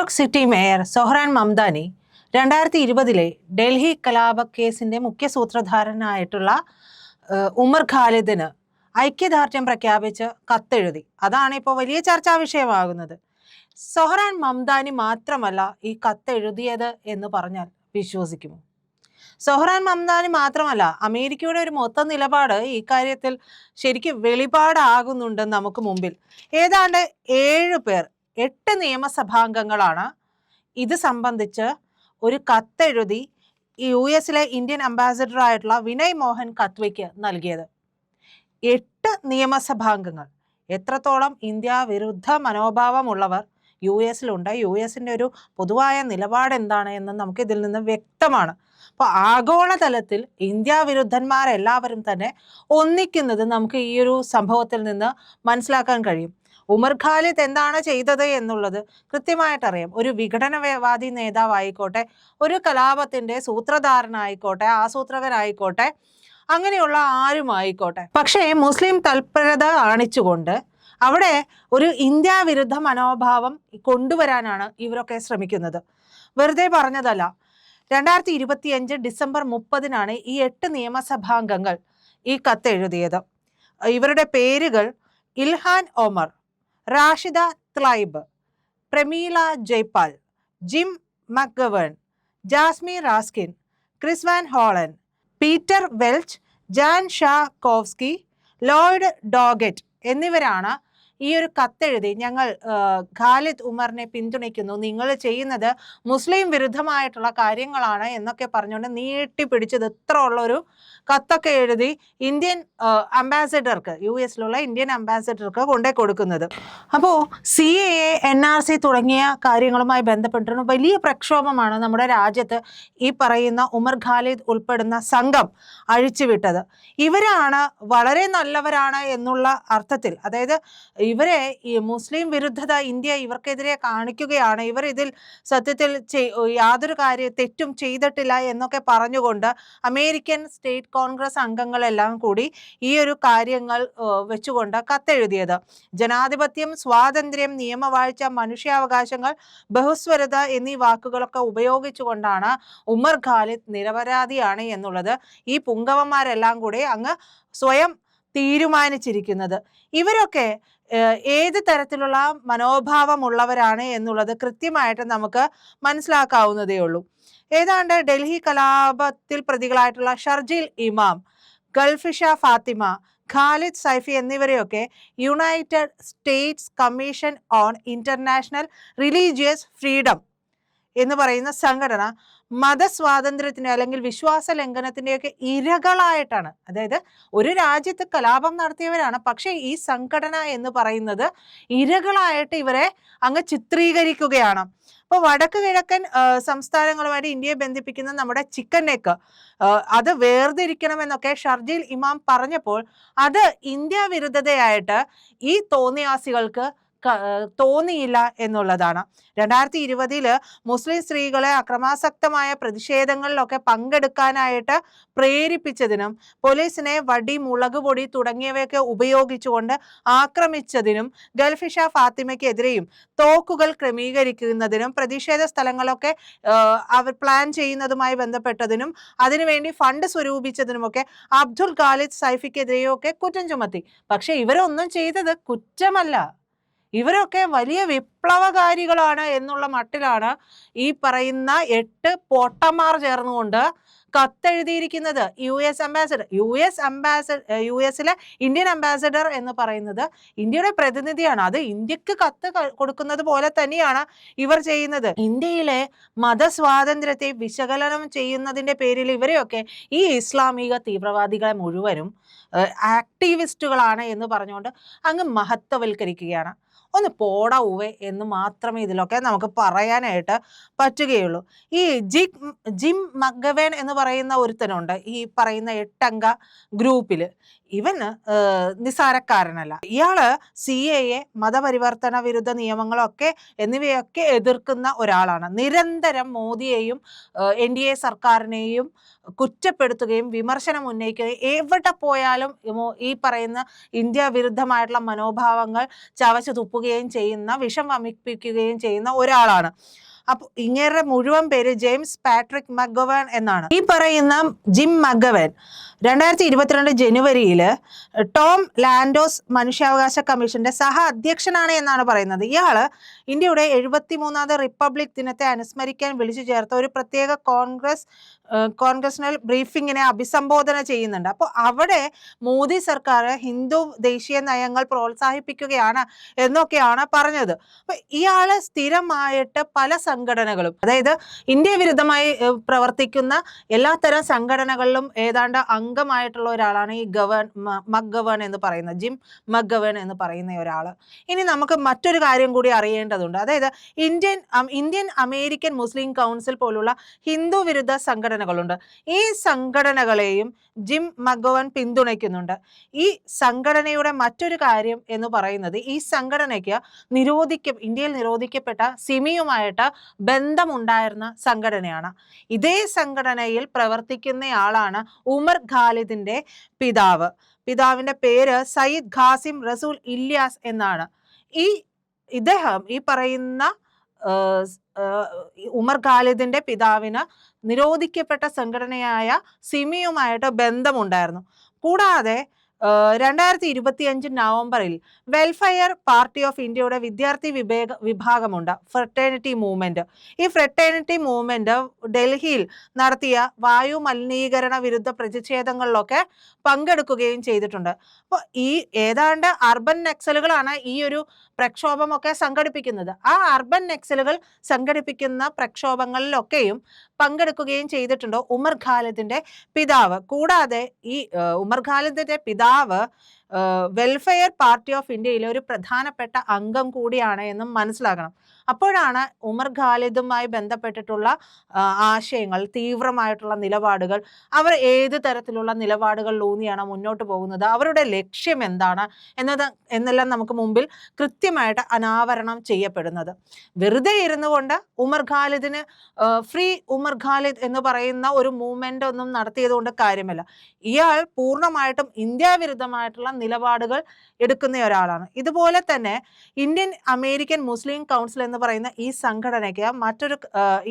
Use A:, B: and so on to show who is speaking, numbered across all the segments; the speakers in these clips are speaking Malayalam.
A: New York city mayor Zohran Mamdani രണ്ടായിരത്തി ഇരുപതിലെ ഡൽഹി കലാപ കേസിന്റെ മുഖ്യ സൂത്രധാരനായിട്ടുള്ള ഉമർ ഖാലിദിന് ഐക്യദാർഢ്യം പ്രഖ്യാപിച്ച് കത്തെഴുതി. അതാണ് ഇപ്പോൾ വലിയ ചർച്ചാ വിഷയമാകുന്നത്. സൊഹ്റാൻ മംദാനി മാത്രമല്ല ഈ കത്തെഴുതിയത് എന്ന് പറഞ്ഞാൽ വിശ്വസിക്കുമോ? സൊഹ്റാൻ മംദാനി മാത്രമല്ല അമേരിക്കയുടെ ഒരു മൊത്തം നിലപാട് ഈ കാര്യത്തിൽ ശരിക്കും വെളിപാടാകുന്നുണ്ട് നമുക്ക് മുമ്പിൽ. ഏതാണ്ട് ഏഴ് പേർ എട്ട് നിയമസഭാംഗങ്ങളാണ്. ഇത് സംബന്ധിച്ച് ഒരു കത്തെഴുതി യു എസിലെ ഇന്ത്യൻ അംബാസിഡർ ആയിട്ടുള്ള വിനയ് മോഹൻ കത്വയ്ക്ക് നൽകിയത്. എട്ട് നിയമസഭാംഗങ്ങൾ. എത്രത്തോളം ഇന്ത്യ വിരുദ്ധ മനോഭാവമുള്ളവർ യു എസിലുണ്ട് യു എസിന്റെ ഒരു പൊതുവായ നിലപാട് എന്താണ് എന്ന് നമുക്ക് ഇതിൽ നിന്ന് വ്യക്തമാണ്. അപ്പോൾ ആഗോളതലത്തിൽ ഇന്ത്യ വിരുദ്ധന്മാരെല്ലാവരും തന്നെ ഒന്നിക്കുന്നത് നമുക്ക് ഈ ഒരു സംഭവത്തിൽ നിന്ന് മനസ്സിലാക്കാൻ കഴിയും. ഉമർ ഖാലിദ് എന്താണ് ചെയ്തത് എന്നുള്ളത് കൃത്യമായിട്ട് അറിയാം ഒരു വിഘടനവാദി നേതാവായിക്കോട്ടെ ഒരു കലാപത്തിന്റെ സൂത്രധാരനായിക്കോട്ടെ ആസൂത്രകനായിക്കോട്ടെ അങ്ങനെയുള്ള ആരുമായിക്കോട്ടെ. പക്ഷേ മുസ്ലിം തൽപരത കാണിച്ചുകൊണ്ട് അവിടെ ഒരു ഇന്ത്യ വിരുദ്ധ മനോഭാവം കൊണ്ടുവരാനാണ് ഇവരൊക്കെ ശ്രമിക്കുന്നത്. വെറുതെ പറഞ്ഞതല്ല. രണ്ടായിരത്തി ഇരുപത്തിയഞ്ച് ഡിസംബർ മുപ്പതിനാണ് ഈ എട്ട് നിയമസഭാംഗങ്ങൾ ഈ കത്ത് എഴുതിയത് ഇവരുടെ പേരുകൾ Ilhan Omar. Rashida Tlaib Pramila Jayapal Jim McGovern Jamie Raskin Chris Van Hollen Peter Welch Jan Schakowsky Lloyd Doggett എന്നിവരാണ് ഈ ഒരു കത്തെഴുതി ഞങ്ങൾ ഖാലിദ് ഉമറിനെ പിന്തുണയ്ക്കുന്നു. നിങ്ങൾ ചെയ്യുന്നത് മുസ്ലിം വിരുദ്ധമായിട്ടുള്ള കാര്യങ്ങളാണ് എന്നൊക്കെ പറഞ്ഞുകൊണ്ട് നീട്ടി പിടിച്ചത് ഇത്ര ഉള്ളൊരു കത്തൊക്കെ എഴുതി ഇന്ത്യൻ അംബാസിഡർക്ക് യു എസിലുള്ള ഇന്ത്യൻ അംബാസിഡർക്ക് കൊണ്ടേ കൊടുക്കുന്നത്. അപ്പോൾ C A A N R C തുടങ്ങിയ കാര്യങ്ങളുമായി ബന്ധപ്പെട്ടിരുന്ന. വലിയ പ്രക്ഷോഭമാണ് നമ്മുടെ രാജ്യത്ത് ഈ പറയുന്ന ഉമർ ഖാലിദ് ഉൾപ്പെടുന്ന സംഘം അഴിച്ചുവിട്ടത്. ഇവരാണ് വളരെ നല്ലവരാണ് എന്നുള്ള അർത്ഥത്തിൽ അതായത് ഇവരെ ഈ മുസ്ലിം വിരുദ്ധത ഇന്ത്യ ഇവർക്കെതിരെ കാണിക്കുകയാണ്. ഇവർ ഇതിൽ സത്യത്തിൽ യാതൊരു കാര്യ തെറ്റും ചെയ്തിട്ടില്ല എന്നൊക്കെ പറഞ്ഞുകൊണ്ട് അമേരിക്കൻ സ്റ്റേറ്റ് കോൺഗ്രസ് അംഗങ്ങളെല്ലാം കൂടി ഈ ഒരു കാര്യങ്ങൾ വെച്ചുകൊണ്ട് കത്തെഴുതിയത്. ജനാധിപത്യം സ്വാതന്ത്ര്യം നിയമവാഴ്ച മനുഷ്യാവകാശങ്ങൾ ബഹുസ്വരത എന്നീ വാക്കുകളൊക്കെ ഉപയോഗിച്ചുകൊണ്ടാണ് ഉമർ ഖാലിദ് നിരപരാധിയാണ് എന്നുള്ളത്. ഈ പുങ്കവന്മാരെല്ലാം കൂടി അങ്ങ് സ്വയം തീരുമാനിച്ചിരിക്കുന്നത്. ഇവരൊക്കെ ഏത് തരത്തിലുള്ള മനോഭാവമുള്ളവരാണ് എന്നുള്ളത് കൃത്യമായിട്ട് നമുക്ക് മനസ്സിലാക്കാവുന്നതേ ഉള്ളൂ. ഏതാണ്ട് ഡൽഹി കലാപത്തിൽ പ്രതികളായിട്ടുള്ള Sharjeel Imam Gulfisha Fatima Khalid Saifi എന്നിവരെയൊക്കെ United States Commission on International Religious Freedom എന്ന് പറയുന്ന സംഘടന മതസ്വാതന്ത്ര്യത്തിന് അല്ലെങ്കിൽ വിശ്വാസ ലംഘനത്തിന്റെയൊക്കെ ഇരകളായിട്ടാണ്. അതായത് ഒരു രാജ്യത്ത് കലാപം നടത്തിയവരാണ്. പക്ഷേ ഈ സംഘടന എന്ന് പറയുന്നത് ഇരകളായിട്ട് ഇവരെ അങ്ങ് ചിത്രീകരിക്കുകയാണ്. അപ്പോൾ വടക്ക് കിഴക്കൻ സംസ്ഥാനങ്ങളുമായിട്ട് ഇന്ത്യയെ ബന്ധിപ്പിക്കുന്ന നമ്മുടെ ചിക്കൻ നെക്ക് അത് വേർതിരിക്കണമെന്നൊക്കെ ഷർജീൽ ഇമാം പറഞ്ഞപ്പോൾ അത് ഇന്ത്യ വിരുദ്ധതയായിട്ട് ഈ തോന്നിയാസികൾക്ക് തോന്നിയില്ല എന്നുള്ളതാണ്. രണ്ടായിരത്തി ഇരുപതിൽ മുസ്ലിം സ്ത്രീകളെ അക്രമാസക്തമായ പ്രതിഷേധങ്ങളിലൊക്കെ പങ്കെടുക്കാനായിട്ട് പ്രേരിപ്പിച്ചതിനും പോലീസിനെ വടി മുളക് പൊടി തുടങ്ങിയവയൊക്കെ ഉപയോഗിച്ചുകൊണ്ട് ആക്രമിച്ചതിനും ഗൾഫിഷ ഫാത്തിമയ്ക്കെതിരെയും തോക്കുകൾ ക്രമീകരിക്കുന്നതിനും പ്രതിഷേധ സ്ഥലങ്ങളൊക്കെ അവർ പ്ലാൻ ചെയ്യുന്നതുമായി ബന്ധപ്പെട്ടതിനും അതിനുവേണ്ടി ഫണ്ട് സ്വരൂപിച്ചതിനുമൊക്കെ അബ്ദുൽ ഖാലിദ് സൈഫിക്കെതിരെയൊക്കെ കുറ്റം ചുമത്തി. പക്ഷെ ഇവരൊന്നും ചെയ്തത് കുറ്റമല്ല. ഇവരൊക്കെ വലിയ വിപ്ലവകാരികളാണ് എന്നുള്ള മട്ടിലാണ് ഈ പറയുന്ന എട്ട് പൊട്ടന്മാർ ചേർന്നുകൊണ്ട് കത്തെഴുതിയിരിക്കുന്നത് U S ambassador. U S ambassador U എസിലെ ഇന്ത്യൻ അംബാസഡർ എന്ന് പറയുന്നത് ഇന്ത്യയുടെ പ്രതിനിധിയാണ്. അത് ഇന്ത്യയ്ക്ക് കത്ത് കൊടുക്കുന്നത് പോലെ തന്നെയാണ് ഇവർ ചെയ്യുന്നത്. ഇന്ത്യയിലെ മതസ്വാതന്ത്ര്യത്തെ വിശകലനം ചെയ്യുന്നതിന്റെ പേരിൽ ഇവരെയൊക്കെ ഈ ഇസ്ലാമിക തീവ്രവാദികളെ മുഴുവനും ആക്ടിവിസ്റ്റുകളാണ് എന്ന് പറഞ്ഞുകൊണ്ട് അങ്ങ് മഹത്വവൽക്കരിക്കുകയാണ്. ഒന്ന് പോടാ ഉവേ എന്ന് മാത്രമേ ഇതിലൊക്കെ നമുക്ക് പറയാനായിട്ട് പറ്റുകയുള്ളൂ. ഈ ജി ജിം മഗവേൻ എന്ന് പറയുന്ന ഒരുത്തനുണ്ട്. ഈ പറയുന്ന എട്ടംഗ ഗ്രൂപ്പിൽ ഇവന് നിസാരക്കാരനല്ല ഇയാൾ സി എ എ മതപരിവർത്തന വിരുദ്ധ നിയമങ്ങളൊക്കെ എന്നിവയൊക്കെ എതിർക്കുന്ന ഒരാളാണ്. നിരന്തരം മോദിയെയും എൻ ഡി എ സർക്കാരിനെയും കുറ്റപ്പെടുത്തുകയും വിമർശനം ഉന്നയിക്കുകയും എവിടെ പോയാലും ഈ പറയുന്ന ഇന്ത്യ വിരുദ്ധമായിട്ടുള്ള മനോഭാവങ്ങൾ ചവച്ചു തുപ്പുകയും വമിപ്പിക്കുകയും ചെയ്യുന്ന വിഷം വമിപ്പിക്കുകയും ചെയ്യുന്ന ഒരാളാണ്. അപ്പൊ ഇങ്ങേരുടെ മുഴുവൻ പേര് ജെയിംസ് പാട്രിക് മഗവൻ എന്നാണ്. ഈ പറയുന്ന ജിം മഗവൻ രണ്ടായിരത്തി ഇരുപത്തിരണ്ട് ജനുവരിയിൽ ടോം ലാൻഡോസ് മനുഷ്യാവകാശ കമ്മീഷന്റെ സഹ അധ്യക്ഷനാണ് എന്നാണ് പറയുന്നത്. ഇയാൾ ഇന്ത്യയുടെ എഴുപത്തി മൂന്നാമത് റിപ്പബ്ലിക് ദിനത്തെ അനുസ്മരിക്കാൻ വിളിച്ചു ചേർത്ത ഒരു പ്രത്യേക കോൺഗ്രസ് കോൺഗ്രസിനൽ ബ്രീഫിങ്ങിനെ അഭിസംബോധന ചെയ്യുന്നുണ്ട്. അപ്പോൾ അവിടെ മോദി സർക്കാർ ഹിന്ദു ദേശീയ നയങ്ങൾ പ്രോത്സാഹിപ്പിക്കുകയാണ് എന്നൊക്കെയാണ് പറഞ്ഞത്. അപ്പൊ ഇയാൾ സ്ഥിരമായിട്ട് പല സംഘടനകളും അതായത് ഇന്ത്യ വിരുദ്ധമായി പ്രവർത്തിക്കുന്ന എല്ലാത്തരം സംഘടനകളിലും ഏതാണ്ട് അംഗമായിട്ടുള്ള ഒരാളാണ് ഈ ഗവൺ മക്ഗവൺ എന്ന് പറയുന്നത് ജിം മക്ഗവൺ എന്ന് പറയുന്ന ഒരാൾ ഇനി നമുക്ക് മറ്റൊരു കാര്യം കൂടി അറിയേണ്ടതുണ്ട്. അതായത് Indian Indian American Muslim council പോലുള്ള ഹിന്ദു വിരുദ്ധ സംഘടനകളുണ്ട്. ഈ സംഘടനകളെയും ജിം മഗവൻ പിന്തുണയ്ക്കുന്നുണ്ട്. ഈ സംഘടനയുടെ മറ്റൊരു കാര്യം എന്ന് പറയുന്നത് ഈ സംഘടനയ്ക്ക് നിരോധിക്ക ഇന്ത്യയിൽ നിരോധിക്കപ്പെട്ട സിമിയുമായിട്ട് ബന്ധമുണ്ടായിരുന്ന സംഘടനയാണ്. ഇതേ സംഘടനയിൽ പ്രവർത്തിക്കുന്നയാളാണ് ഉമർ ഖാലിദിന്റെ പിതാവ്. പിതാവിന്റെ പേര് സയ്യിദ് ഖാസിം റസൂൽ ഇല്യാസ് എന്നാണ്. ഈ ഇദ്ദേഹം ഈ പറയുന്ന ഉമർ ഖാലിദിന്റെ പിതാവിന് നിരോധിക്കപ്പെട്ട സംഘടനയായ സിമിയുമായിട്ട് ബന്ധമുണ്ടായിരുന്നു. കൂടാതെ രണ്ടായിരത്തി ഇരുപത്തി അഞ്ച് നവംബറിൽ വെൽഫെയർ പാർട്ടി ഓഫ് ഇന്ത്യയുടെ വിദ്യാർത്ഥി വിഭാഗ വിഭാഗമുണ്ട് ഫ്രട്ടേണിറ്റി മൂവ്മെന്റ്. ഈ ഫ്രട്ടേണിറ്റി മൂവ്മെന്റ് ഡൽഹിയിൽ നടത്തിയ വായു മലിനീകരണ വിരുദ്ധ പ്രതിഷേധങ്ങളിലൊക്കെ പങ്കെടുക്കുകയും ചെയ്തിട്ടുണ്ട്. അപ്പോൾ ഈ ഏതാണ്ട് അർബൻ നക്സലുകളാണ് ഈ ഒരു പ്രക്ഷോഭമൊക്കെ സംഘടിപ്പിക്കുന്നത്. ആ അർബൻ നക്സലുകൾ സംഘടിപ്പിക്കുന്ന പ്രക്ഷോഭങ്ങളിലൊക്കെയും പങ്കെടുക്കുകയും ചെയ്തിട്ടുണ്ട് ഉമർ ഖാലിദിന്റെ പിതാവ്. കൂടാതെ ഈ ഉമർ ഖാലിദിന്റെ പിതാവ് വെൽഫെയർ പാർട്ടി ഓഫ് ഇന്ത്യയിലെ ഒരു പ്രധാനപ്പെട്ട അംഗം കൂടിയാണ് എന്നും മനസ്സിലാക്കണം. അപ്പോഴാണ് ഉമർ ഖാലിദുമായി ബന്ധപ്പെട്ടിട്ടുള്ള ആശയങ്ങൾ തീവ്രമായിട്ടുള്ള നിലപാടുകൾ അവർ ഏത് തരത്തിലുള്ള നിലപാടുകളിലൂന്നിയാണ് മുന്നോട്ട് പോകുന്നത് അവരുടെ ലക്ഷ്യം എന്താണ് എന്നത് എന്നെല്ലാം നമുക്ക് മുമ്പിൽ കൃത്യമായിട്ട് അനാവരണം ചെയ്യപ്പെടുന്നത്. വെറുതെ ഇരുന്നു കൊണ്ട് ഉമർ ഖാലിദിന് ഫ്രീ ഉമർ ഖാലിദ് എന്ന് പറയുന്ന ഒരു മൂവ്മെന്റ് ഒന്നും നടത്തിയത് കൊണ്ട് കാര്യമല്ല. ഇയാൾ പൂർണമായിട്ടും ഇന്ത്യ വിരുദ്ധമായിട്ടുള്ള നിലപാടുകൾ എടുക്കുന്ന ഒരാളാണ്. ഇതുപോലെ തന്നെ ഇന്ത്യൻ അമേരിക്കൻ മുസ്ലിം കൗൺസിൽ എന്ന് പറയുന്ന ഈ സംഘടനയ്ക്ക് മറ്റൊരു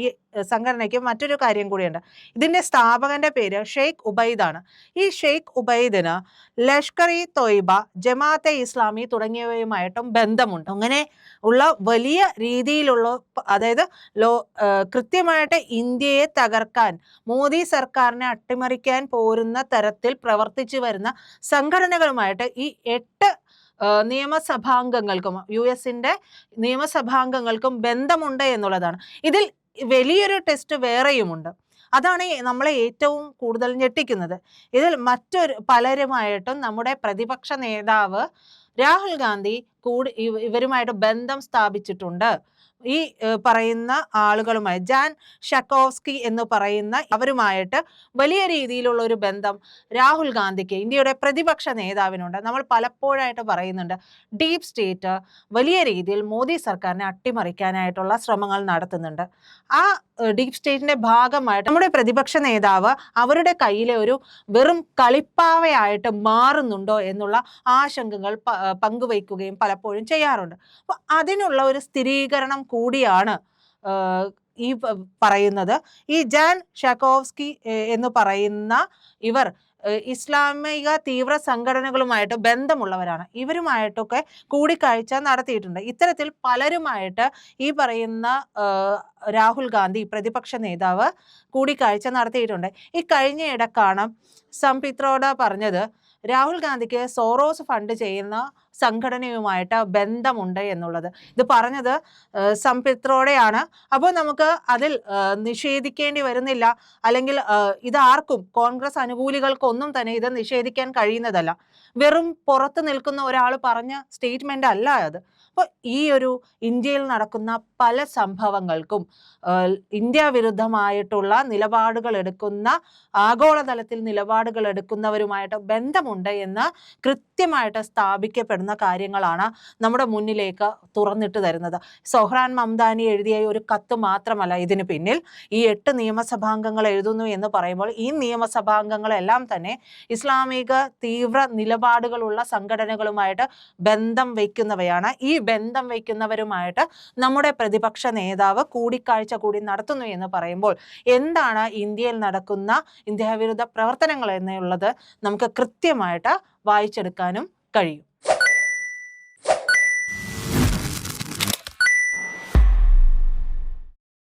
A: ഈ സംഘടനയ്ക്ക് മറ്റൊരു കാര്യം കൂടിയുണ്ട്. ഇതിന്റെ സ്ഥാപകന്റെ പേര് ഷെയ്ഖ് ഉബൈദാണ് ഈ ഷെയ്ഖ് ഉബൈദിന് ലഷ്കർ ഇ തൊയ്ബ ജമാഅത്തെ ഇസ്ലാമി തുടങ്ങിയവയുമായിട്ടും ബന്ധമുണ്ട്. അങ്ങനെ ഉള്ള വലിയ രീതിയിലുള്ള അതായത് ലോ കൃത്യമായിട്ട് ഇന്ത്യയെ തകർക്കാൻ മോദി സർക്കാരിനെ അട്ടിമറിക്കാൻ പോരുന്ന തരത്തിൽ പ്രവർത്തിച്ചു വരുന്ന സംഘടനകളുമായിട്ട് ഈ എട്ട് നിയമസഭാംഗങ്ങൾക്കും യു എസിന്റെ നിയമസഭാംഗങ്ങൾക്കും ബന്ധമുണ്ട് എന്നുള്ളതാണ്. ഇതിൽ വലിയൊരു ടെസ്റ്റ് വേറെയുമുണ്ട്. അതാണ് നമ്മളെ ഏറ്റവും കൂടുതൽ ഞെട്ടിക്കുന്നത്. ഇതിൽ മറ്റൊരു പലരുമായിട്ടും നമ്മുടെ പ്രതിപക്ഷ നേതാവ് രാഹുൽ ഗാന്ധി കൂടി ഇവരുമായിട്ട് ബന്ധം സ്ഥാപിച്ചിട്ടുണ്ട്. ഈ പറയുന്ന ആളുകളുമായി ജാൻ ഷക്കോവ്സ്കി എന്ന് പറയുന്ന അവരുമായിട്ട് വലിയ രീതിയിലുള്ള ഒരു ബന്ധം രാഹുൽ ഗാന്ധിക്ക് ഇന്ത്യയുടെ പ്രതിപക്ഷ നേതാവിനുണ്ട്. നമ്മൾ പലപ്പോഴായിട്ട് പറയുന്നുണ്ട് ഡീപ് സ്റ്റേറ്റ് വലിയ രീതിയിൽ മോദി സർക്കാരിനെ അട്ടിമറിക്കാനായിട്ടുള്ള ശ്രമങ്ങൾ നടത്തുന്നുണ്ട്. ആ ഡീപ് സ്റ്റേറ്റിന്റെ ഭാഗമായിട്ട് നമ്മുടെ പ്രതിപക്ഷ നേതാവ് അവരുടെ കയ്യിലെ ഒരു വെറും കളിപ്പാവയായിട്ട് മാറുന്നുണ്ടോ എന്നുള്ള ആശങ്കകൾ പങ്കുവയ്ക്കുകയും പലപ്പോഴും ചെയ്യാറുണ്ട്. അപ്പൊ അതിനുള്ള ഒരു സ്ഥിരീകരണം കൂടിയാണ് ഈ പറയുന്നത്. ഈ ജാൻ ഷാക്കോവ്സ്കി എന്ന് പറയുന്ന ഇവർ ഇസ്ലാമിക തീവ്ര സംഘടനകളുമായിട്ട് ബന്ധമുള്ളവരാണ്. ഇവരുമായിട്ടൊക്കെ കൂടിക്കാഴ്ച നടത്തിയിട്ടുണ്ട്. ഇത്തരത്തിൽ പലരുമായിട്ട് ഈ പറയുന്ന രാഹുൽ ഗാന്ധി പ്രതിപക്ഷ നേതാവ് കൂടിക്കാഴ്ച നടത്തിയിട്ടുണ്ട്. ഈ കഴിഞ്ഞ ഇടക്കാണ് സംപിത്രോഡ പറഞ്ഞത് രാഹുൽ ഗാന്ധിക്ക് സോറോസ് ഫണ്ട് ചെയ്യുന്ന സംഘടനയുമായിട്ട് ബന്ധമുണ്ട് എന്നുള്ളത്. ഇത് പറഞ്ഞത് സംപിത്രോടെയാണ്. അപ്പോൾ നമുക്ക് അതിൽ നിഷേധിക്കേണ്ടി വരുന്നില്ല. അല്ലെങ്കിൽ ഇത് ആർക്കും കോൺഗ്രസ് അനുകൂലികൾക്കൊന്നും തന്നെ ഇത് നിഷേധിക്കാൻ കഴിയുന്നതല്ല. വെറും പുറത്ത് നിൽക്കുന്ന ഒരാൾ പറഞ്ഞ സ്റ്റേറ്റ്മെന്റ് അല്ല അത്. അപ്പോൾ ഈ ഒരു ഇന്ത്യയിൽ നടക്കുന്ന പല സംഭവങ്ങൾക്കും ഇന്ത്യ വിരുദ്ധമായിട്ടുള്ള നിലപാടുകൾ എടുക്കുന്ന ആഗോളതലത്തിൽ നിലപാടുകൾ എടുക്കുന്നവരുമായിട്ട് ബന്ധമുണ്ട് എന്ന് കൃത്യമായിട്ട് സ്ഥാപിക്കപ്പെടുന്ന കാര്യങ്ങളാണ് നമ്മുടെ മുന്നിലേക്ക് തുറന്നിട്ട് തരുന്നത്. സൊഹ്റാൻ മംദാനി എഴുതിയ ഒരു കത്ത് മാത്രമല്ല ഇതിന് പിന്നിൽ. ഈ എട്ട് നിയമസഭാംഗങ്ങൾ എഴുതുന്നു എന്ന് പറയുമ്പോൾ ഈ നിയമസഭാംഗങ്ങളെല്ലാം തന്നെ ഇസ്ലാമിക തീവ്ര നിലപാടുകളുള്ള സംഘടനകളുമായിട്ട് ബന്ധം വയ്ക്കുന്നവയാണ് ഈ ബന്ധം വയ്ക്കുന്നവരുമായിട്ട് നമ്മുടെ പ്രതിപക്ഷ നേതാവ് കൂടിക്കാഴ്ച കൂടി നടത്തുന്നു എന്ന് പറയുമ്പോൾ എന്താണ് ഇന്ത്യയിൽ നടക്കുന്ന ഇന്ത്യാവിരുദ്ധ പ്രവർത്തനങ്ങൾ എന്നുള്ളത് നമുക്ക് കൃത്യമായിട്ട് വായിച്ചെടുക്കാനും കഴിയും.